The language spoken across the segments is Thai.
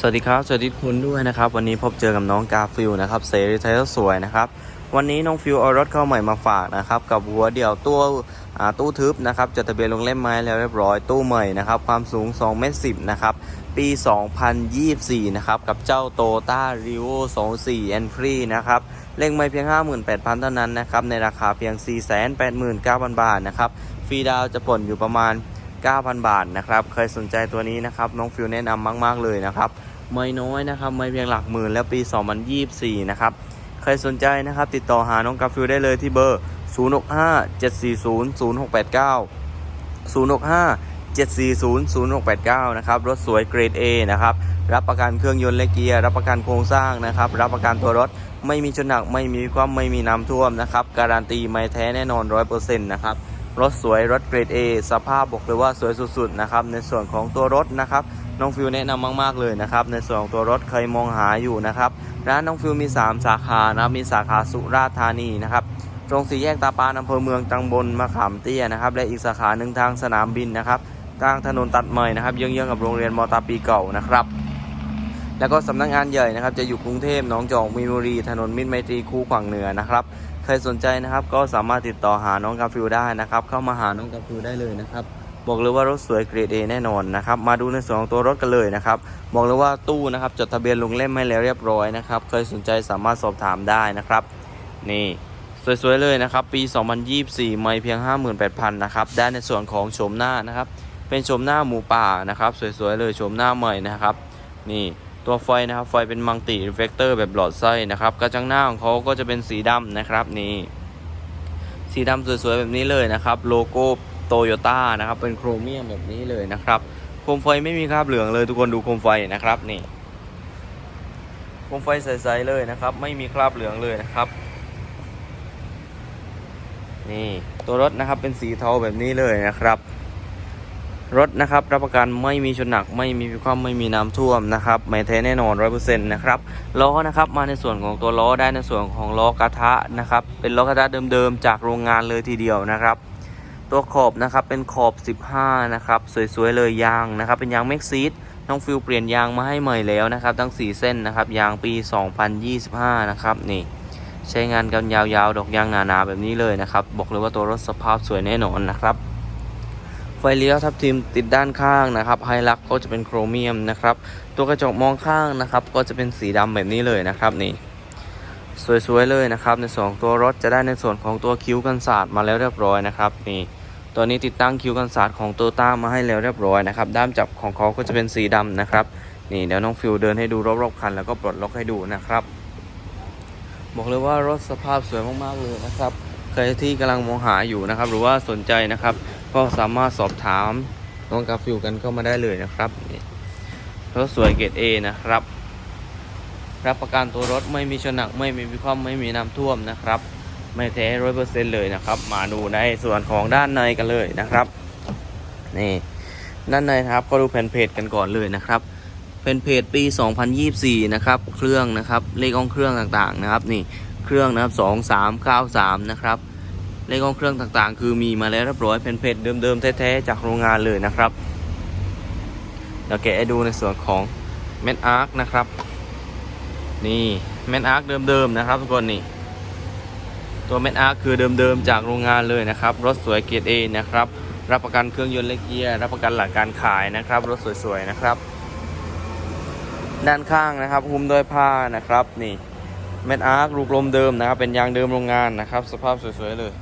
สวัสดีครับ สวัสดีคุณด้วยนะครับ วันนี้พบเจอกับน้องกาฟิลนะครับเซรีไทยสวยนะครับ วันนี้น้องฟิลเอารถเข้าใหม่มาฝากนะครับ กับหัวเดี่ยวตู้ตู้ทึบนะครับจดทะเบียนลงเล่มไม้แล้วเรียบร้อยตู้ใหม่นะครับ ความสูง2เมตร10นะครับ ปี 2024 นะครับ กับเจ้าโตต้าริโอ24 e n t r y นะครับเล่งไม่เพียง 58,000 เท่านั้นนะครับ ในราคาเพียง 489,000 บาทนะครับฟรีดาวจะผ่อนอยู่ประมาณ 9,000 บาทนะครับ ใครสนใจตัวนี้นะครับ น้องฟิลแนะนำมาก ๆ เลยนะครับ ไม่น้อยนะครับ ไม่เพียงหลักหมื่นแล้วปี 2024 นะครับ ใครสนใจนะครับ ติดต่อหาน้องกาฟิลได้เลยที่เบอร์ 065 740 0689 065 740 0689 นะครับ รถสวยเกรด A นะครับ รับประกันเครื่องยนต์และเกียร์ รับประกันโครงสร้างนะครับ รับประกันตัวรถ ไม่มีชนหนัก ไม่มีความไม่มีน้ำท่วมนะครับ การันตีไม่แท้แน่นอน 100%นะครับ รถสวยรถเกรด A สภาพบอกเลยว่าสวยสุดๆนะครับในส่วนของตัวรถนะครับน้องฟิวแนะนำมาก ๆ เลยนะครับ ในส่วนของตัวรถเคยมองหาอยู่นะครับร้านน้องฟิวมี 3 สาขานะครับมีสาขาสุราษฎร์ธานีนะครับตรงสี่แยกตาปานอำเภอเมืองตังบนมะขามเตี้ยนะครับและอีกสาขาหนึ่งทางสนามบินนะครับกลางถนนตัดใหม่นะครับเยื้องๆกับโรงเรียนมอตาปีเก่านะครับ แล้วก็สำนักงานใหญ่นะครับจะอยู่กรุงเทพหนองจอกมีนบุรี ถนนมิตรไมตรีคูขวางเหนือนะครับ ใครสนใจนะครับก็สามารถติดต่อหาน้องกาฟิวได้นะครับ เข้ามาหาน้องกาฟิวได้เลยนะครับ บอกเลยว่ารถสวยเกรด A แน่นอนนะครับ มาดูในส่วนของตัวรถกันเลยนะครับ บอกเลยว่าตู้นะครับจดทะเบียนลงเล่มให้แล้วเรียบร้อยนะครับเคยสนใจสามารถสอบถามได้นะครับ นี่สวยๆเลยนะครับ ปี 2024 ไม่เพียง 58,000 นะครับ ได้ในส่วนของโฉมหน้านะครับ เป็นโฉมหน้าหมูป่านะครับ สวยๆเลยโฉมหน้าใหม่นะครับ นี่ ตัวไฟนะครับไฟเป็นมังติรีเฟกเตอร์แบบหลอดไส้นะครับกระจังหน้าของเขาก็จะเป็นสีดำนะครับนี่สีดำสวยๆแบบนี้เลยนะครับโลโก้โตโยต้านะครับเป็นโครเมียมแบบนี้เลยนะครับโคมไฟไม่มีคราบเหลืองเลยทุกคนดูโคมไฟนะครับนี่โคมไฟใสๆเลยนะครับ ไม่มีคราบเหลืองเลยนะครับนี่ตัวรถนะครับเป็นสีเทาแบบนี้เลยนะครับ รถนะครับรับประกันไม่มีชนหนักไม่มีความไม่มีน้ำท่วมนะครับไม่แท้แน่นอนร้อยเปอร์เซ็นต์นะครับล้อนะครับมาในส่วนของตัวล้อได้ในส่วนของล้อกระทะนะครับเป็นล้อกระทะเดิมๆจากโรงงานเลยทีเดียวนะครับ ตัวขอบนะครับเป็นขอบ 15นะครับสวยๆเลยยางนะครับเป็นยางเม็กซีดน้องฟิลเปลี่ยนยางมาให้ใหม่แล้วนะครับทั้ง 4 เส้นนะครับยางปี 2025 นะครับนี่ใช้งานกันยาวๆ ดอกยางหนาๆแบบนี้เลยนะครับบอกเลยว่าตัวรถสภาพสวยแน่นอนนะครับ ไฟเลี้ยวทับทิมติดด้านข้างนะครับไฮลักก็จะเป็นโครเมียมนะครับ ตัวกระจกมองข้างนะครับ ก็จะเป็นสีดำแบบนี้เลยนะครับนี่ สวยๆเลยนะครับ ในส่วนของตัวรถจะได้ในส่วนของตัวคิ้วกันศาสตร์มาแล้วเรียบร้อยนะครับนี่ตัวนี้ติดตั้งคิ้วกันศาสตร์ของโตต้ามาให้แล้วเรียบร้อยนะครับด้ามจับของเขาก็จะเป็นสีดำนะครับนี่เดี๋ยวน้องฟิวเดินให้ดูรอบๆคันแล้วก็ปลดล็อกให้ดูนะครับบอกเลยว่ารถสภาพสวยมากๆเลยนะครับใครที่กำลังมองหาอยู่นะครับ หรือว่าสนใจนะครับ ก็สามารถสอบถามน้องกาฟิวกันเข้ามาได้เลยนะครับนี่รถสวยเกรด A นะครับ รับประกันตัวรถไม่มีชนหนักไม่มีวิความไม่มีน้ำท่วมนะครับ ไม่แท้ร้อยเปอร์เซ็นต์เลยนะครับ มาดูในส่วนของด้านในกันเลยนะครับนี่ด้านในนะครับก็ดูแผ่นเพจกันก่อนเลยนะครับเป็นเพจปี 2024 นะครับเครื่องนะครับเลขของเครื่องต่างๆนะครับนี่เครื่องนะครับ 2393 นะครับ เลขของเครื่องต่างๆ คือมีมาแล้วเรียบร้อยเป็นเพจเดิมๆแท้ๆจากโรงงานเลยนะครับเดี๋ยวแกะให้ดูในส่วนของแมนอาร์คนะครับ นี่แมนอาร์คเดิมๆนะครับทุกคนนี่ตัวแมนอาร์คคือเดิมๆจากโรงงานเลยนะครับ รถสวยเกียร์เอนะครับ รับประกันเครื่องยนต์และเกียร์รับประกันหลังการขายนะครับ รถสวยๆนะครับ ด้านข้างนะครับหุ้มด้วยผ้านะครับนี่แมนอาร์ครูปลมเดิมนะครับ เป็นยางเดิมโรงงานนะครับ สภาพสวยๆเลย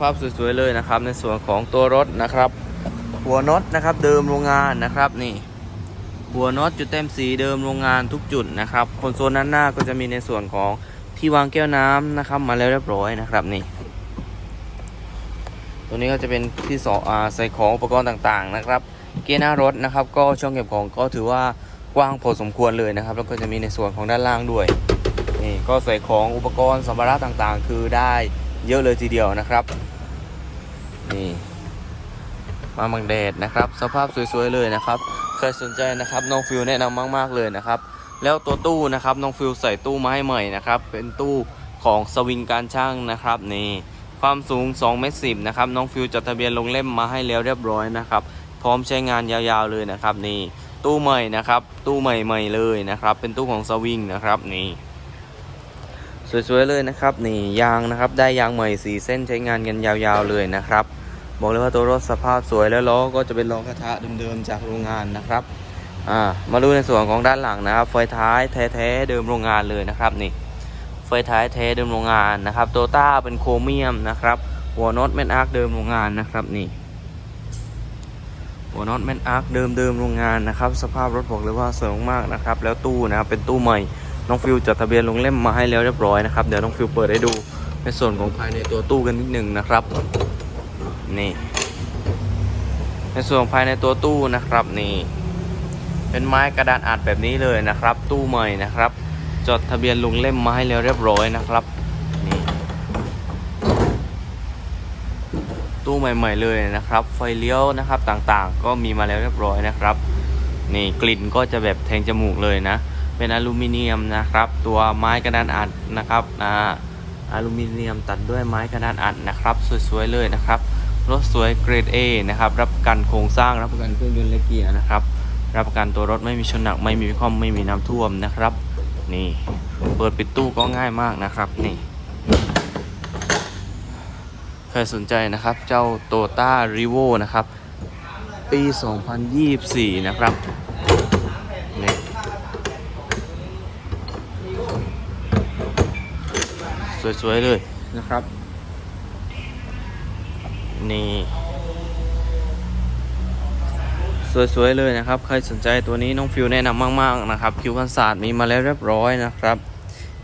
ภาพสวยๆเลยนะครับ ในส่วนของตัวรถนะครับ หัวน็อตนะครับเดิมโรงงานนะครับนี่หัวน็อตจุดเต็มสีเดิมโรงงานทุกจุดนะครับคอนโซลด้านหน้าก็จะมีในส่วนของที่วางแก้วน้ำนะครับ มาแล้วเรียบร้อยนะครับนี่ ตัวนี้ก็จะเป็นที่สออาใส่ของอุปกรณ์ต่างๆนะครับ เกียร์หน้ารถนะครับ ก็ช่องเก็บของก็ถือว่ากว้างพอสมควรเลยนะครับ แล้วก็จะมีในส่วนของด้านล่างด้วยนี่ก็ใส่ของอุปกรณ์สัมภาระต่างๆ คือได้ เยอะเลยทีเดียวนะครับนี่มาบังแดดนะครับ สภาพสวยๆเลยนะครับ ใครสนใจนะครับน้องฟิวแนะนำมาก ๆเลยนะครับ แล้วตัวตู้นะครับน้องฟิวใส่ตู้มาให้ใหม่นะครับ เป็นตู้ของสวิงการช่างนะครับนี่ความสูง2เมตรสินะครับน้องฟิวจดทะเบียนลงเล่มมาให้แล้วเรียบร้อยนะครับ พร้อมใช้งานยาวๆเลยนะครับ นี่ตู้ใหม่นะครับ ตู้ใหม่ๆเลยนะครับ เป็นตู้ของสวิงนะครับนี่ สวยๆเลยนะครับนี่ยางนะครับได้ยางใหม่สีเส้นใช้งานกันยาวๆเลยนะครับ บอกเลยว่าตัวรถสภาพสวยแล้วล้อก็จะเป็นล้อกระทะเดิมๆจากโรงงานนะครับอ่ามาดูในส่วนของด้านหลังนะครับ ไฟท้ายแท้ๆเดิมโรงงานเลยนะครับนี่ไฟท้ายแท้เดิมโรงงานนะครับโตต้าเป็นโครเมียมนะครับหัวน็อตแมนอาร์คเดิมโรงงานนะครับนี่หัวน็อตแมนอาร์คเดิมๆโรงงานนะครับ สภาพรถบอกเลยว่าสวยมากๆนะครับ แล้วตู้นะครับเป็นตู้ใหม่ น้องฟิวจดทะเบียนลงเล่มมาให้แล้วเรียบร้อยนะครับ เดี๋ยวน้องฟิวเปิดให้ดูในส่วนของภายในตัวตู้กันนิดหนึ่งนะครับ นี่ ในส่วนของภายในตัวตู้นะครับนี่เป็นไม้กระดานอัดแบบนี้เลยนะครับ ตู้ใหม่นะครับ จดทะเบียนลงเล่มมาให้แล้วเรียบร้อยนะครับนี่ตู้ใหม่ ๆเลยนะครับ ไฟเลี้ยวนะครับต่างๆ ก็มีมาแล้วเรียบร้อยนะครับ นี่กลิ่นก็จะแบบแทงจมูกเลยนะ เป็นอลูมิเนียมนะครับ ตัวไม้กระดานอัดนะครับอ่าอลูมิเนียมตัดด้วยไม้กระดานอัดนะครับ สวยๆเลยนะครับรถสวยเกรด A นะครับ รับประกันโครงสร้างรับประกันเครื่องยนต์และเกียร์นะครับ รับประกันตัวรถไม่มีชนหนักไม่มีวิคอมไม่มีน้ำท่วมนะครับ นี่เปิดปิดตู้ก็ง่ายมากนะครับนี่ใครสนใจนะครับเจ้าโตต้ารีโวนะครับ ปี 2024 นะครับ สวยๆเลยนะครับ นี่ สวยๆเลยนะครับ ใครสนใจตัวนี้น้องฟิวแนะนำมาก ๆ นะครับ คิวคันศาสตร์มีมาแล้วเรียบร้อยนะครับ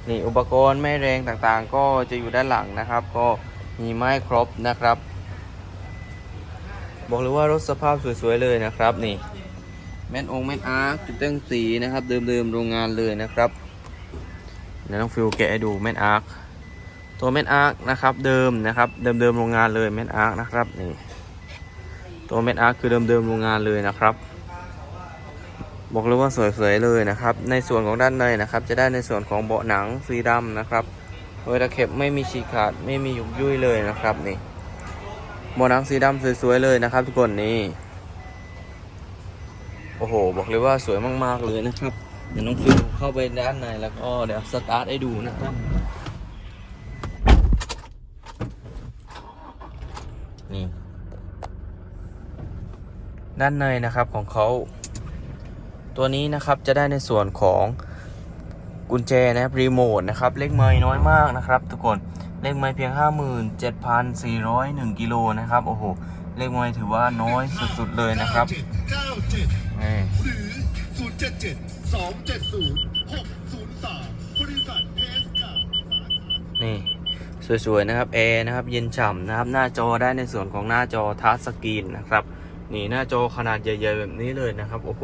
นี่อุปกรณ์แม่แรงต่างๆ ก็จะอยู่ด้านหลังนะครับ ก็มีไม้ครบนะครับ บอกเลยว่ารถสภาพสวยๆเลยนะครับ นี่แม่นองค์แม่นอาร์คจุดตั้งสีนะครับ เดิมๆโรงงานเลยนะครับเดี๋ยวน้องฟิวแกะให้ดูแม่นอาร์ค ตัวเม็ดอาร์คนะครับ เดิมนะครับ เดิมเดิมโรงงานเลยเม็ดอาร์คนะครับนี่ตัวเม็ดอาร์คคือเดิมเดิมโรงงานเลยนะครับ บอกเลยว่าสวยๆเลยนะครับ ในส่วนของด้านในนะครับ จะได้ในส่วนของเบาะหนังสีดำนะครับโดยตะเข็บไม่มีฉีกขาดไม่มียุบยุ่ยเลยนะครับนี่เบาะหนังสีดำสวยๆเลยนะครับ ทุกคนนี่โอ้โห บอกเลยว่าสวยมากๆเลยนะครับ เดี๋ยวน้องฟิวเข้าไปด้านในแล้วก็เดี๋ยวสตาร์ทให้ดูนะครับ นี่ ด้านในนะครับของเขา ตัวนี้นะครับจะได้ในส่วนของกุญแจนะครับรีโมทนะครับเลขไม้น้อยมากนะครับทุกคนเลขไม้เพียง 57,401กิโลนะครับโอ้โหเลขไม้ถือว่าน้อยสุดๆเลยนะครับเก้าเจ็ดนี่หรือศูนย์เจ็ดเจ็ดสองเจ็ดศูนย์หกศูนย์สามบริษัทเพสกานี่สวยๆนะครับแอร์นะครับเย็นฉ่ำนะครับหน้าจอได้ในส่วนของหน้าจอทัชสกรีนนะครับ นี่หน้าจอขนาดใหญ่ๆแบบนี้เลยนะครับ โอ้โห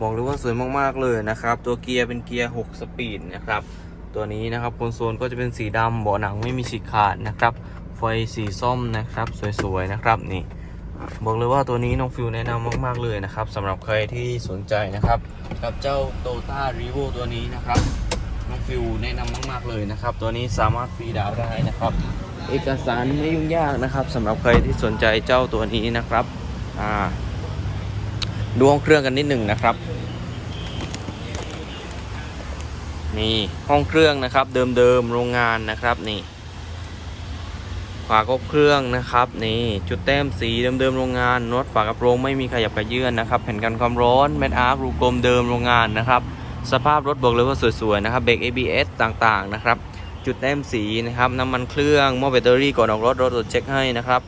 บอกเลยว่าสวยมากๆเลยนะครับ ตัวเกียร์เป็นเกียร์ 6 สปีดนะครับ ตัวนี้นะครับคอนโซลก็จะเป็นสีดำเบาะหนังไม่มีฉีกขาดนะครับ ไฟสีส้มนะครับ สวยๆนะครับนี่บอกเลยว่าตัวนี้น้องฟิวแนะนำมาก ๆ เลยนะครับสำหรับใครที่สนใจนะครับ กับเจ้าโตต้ารีโวตัวนี้นะครับ น้องฟิวแนะนำมาก ๆ เลยนะครับ ตัวนี้สามารถฟรีดาวได้นะครับ เอกสารไม่ยุ่งยากนะครับสำหรับใครที่สนใจเจ้าตัวนี้นะครับ อ่า ดูห้องเครื่องกันนิดหนึ่งนะครับ นี่ห้องเครื่องนะครับ เดิมๆโรงงานนะครับนี่ฝากบเครื่องนะครับ นี่จุดแต้มสีเดิมๆโรงงานน็อตฝากระโปรงไม่มีขยับกระเยื่อนนะครับแผ่นกันความร้อนแมทอาร์ครูกลมเดิมโรงงานนะครับ สภาพรถบอกเลยว่าสวยๆนะครับเบรก ABS ต่างๆนะครับ จุดแต้มสีนะครับน้ำมันเครื่องหม้อแบตเตอรี่ก่อนออกรถรถตรวจเช็คให้นะครับ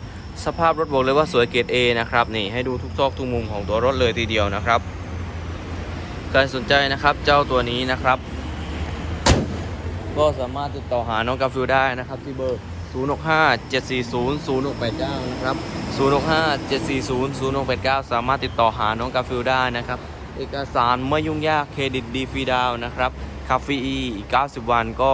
สภาพรถบอกเลยว่าสวยเกรด A นะครับนี่ให้ดูทุกซอกทุกมุมของตัวรถเลยทีเดียวนะครับใครสนใจนะครับเจ้าตัวนี้นะครับ ก็สามารถติดต่อหาน้องกาฟิลได้นะครับที่เบอร์ 065 740 0689 นะครับ 065 740 0689 สามารถติดต่อหาน้องกาฟิลได้นะครับ เอกสารไม่ยุ่งยากเครดิตดีฟรีดาวนะครับคาฟีอีก90 วันก็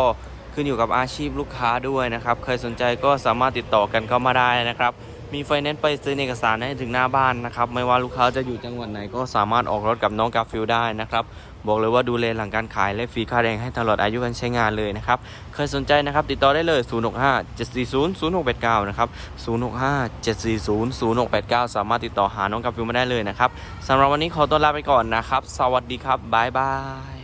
ขึ้นอยู่กับอาชีพลูกค้าด้วยนะครับ เคยสนใจก็สามารถติดต่อกันเข้ามาได้นะครับ มีไฟแนนซ์ไปซื้อเอกสารให้ถึงหน้าบ้านนะครับ ไม่ว่าลูกค้าจะอยู่จังหวัดไหนก็สามารถออกรถกับน้องกาฟิลได้นะครับ บอกเลยว่าดูแลหลังการขายและฟรีค่าแรงให้ตลอดอายุการใช้งานเลยนะครับ เคยสนใจนะครับ ติดต่อได้เลย 065 740 0689 นะครับ 065 740 0689 สามารถติดต่อหาน้องกาฟิลมาได้เลยนะครับสำหรับวันนี้ขอตัวลาไปก่อนนะครับ สวัสดีครับบ๊ายบาย